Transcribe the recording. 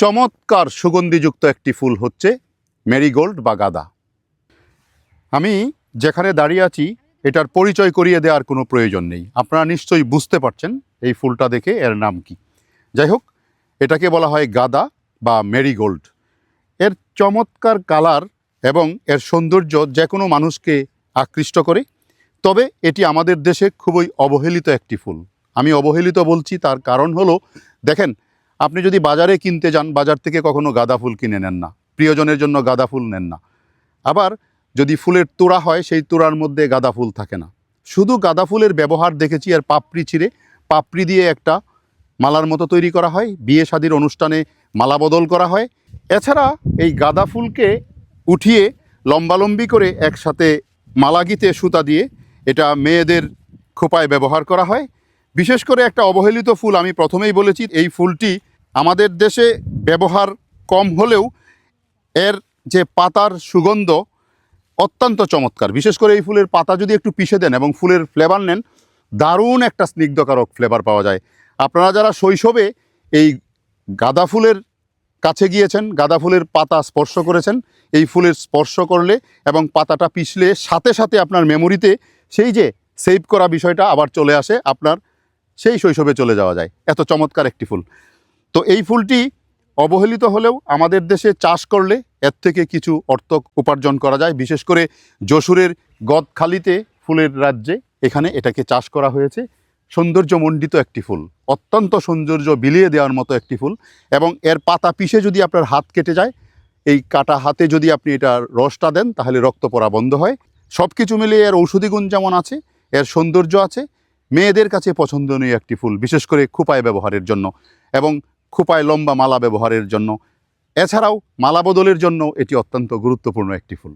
চমৎকার সুগন্ধিযুক্ত একটি ফুল হচ্ছে মেরিগোল্ড বা গাদা। আমি যেখানে দাঁড়িয়ে আছি, এটার পরিচয় করিয়ে দেওয়ার কোনো প্রয়োজন নেই। আপনারা নিশ্চয়ই বুঝতে পারছেন এই ফুলটা দেখে এর নাম কি। যাই হোক, এটাকে বলা হয় গাদা বা মেরিগোল্ড। এর চমৎকার কালার এবং এর সৌন্দর্য যে কোনো মানুষকে আকৃষ্ট করে, তবে এটি আমাদের দেশে খুবই অবহেলিত একটি ফুল। আমি অবহেলিত বলছি তার কারণ হলো, দেখেন আপনি যদি বাজারে কিনতে যান, বাজার থেকে কখনো গাঁদা ফুল কিনে নেন না। প্রিয়জনের জন্য গাঁদা ফুল নেন না। আবার যদি ফুলের তোড়া হয়, সেই তোড়ার মধ্যে গাঁদা ফুল থাকে না। শুধু গাঁদা ফুলের ব্যবহার দেখেছি আর পাপড়ি ছিঁড়ে। পাপড়ি দিয়ে একটা মালার মতো তৈরি করা হয়। বিয়ে শাদির অনুষ্ঠানে মালা বদল করা হয়। এছাড়া এই গাঁদা ফুলকে উঠিয়ে লম্বালম্বি করে একসাথে মালা গিতে সুতা দিয়ে এটা মেয়েদের খোপায় ব্যবহার করা হয়। বিশেষ করে একটা অবহেলিত ফুল আমি প্রথমেই বলেছি, এই ফুলটি আমাদের দেশে ব্যবহার কম হলেও এর যে পাতার সুগন্ধ অত্যন্ত চমৎকার। বিশেষ করে এই ফুলের পাতা যদি একটু পিষে দেন এবং ফুলের ফ্লেভার নেন, দারুণ একটা স্নিগ্ধকারক ফ্লেভার পাওয়া যায়। আপনারা যারা শৈশবে এই গাঁদা ফুলের কাছে গিয়েছেন, গাঁদা ফুলের পাতা স্পর্শ করেছেন, এই ফুলের স্পর্শ করলে এবং পাতাটা পিষলে সাথে সাথে আপনার মেমোরিতে সেই যে সেভ করা বিষয়টা আবার চলে আসে, আপনার সেই শৈশবে চলে যাওয়া যায়। এত চমৎকার একটি ফুল। তো এই ফুলটি অবহেলিত হলেও আমাদের দেশে চাষ করলে এর থেকে কিছু অর্থ উপার্জন করা যায়। বিশেষ করে যশোরের গদখালিতে ফুলের রাজ্যে এখানে এটাকে চাষ করা হয়েছে। সৌন্দর্যমণ্ডিত একটি ফুল, অত্যন্ত সৌন্দর্য বিলিয়ে দেওয়ার মতো একটি ফুল এবং এর পাতা পিষে যদি আপনার হাত কেটে যায়, এই কাটা হাতে যদি আপনি এটা রসটা দেন, তাহলে রক্ত পড়া বন্ধ হয়। সব কিছু মিলিয়ে এর ঔষধি গুণ যেমন আছে, এর সৌন্দর্য আছে, মেয়েদের কাছে পছন্দনীয় একটি ফুল, বিশেষ করে খোপায় ব্যবহারের জন্য এবং খোপায় লম্বা মালা ব্যবহারের জন্য। এছাড়াও মালা বদলের জন্য এটি অত্যন্ত গুরুত্বপূর্ণ একটি ফুল।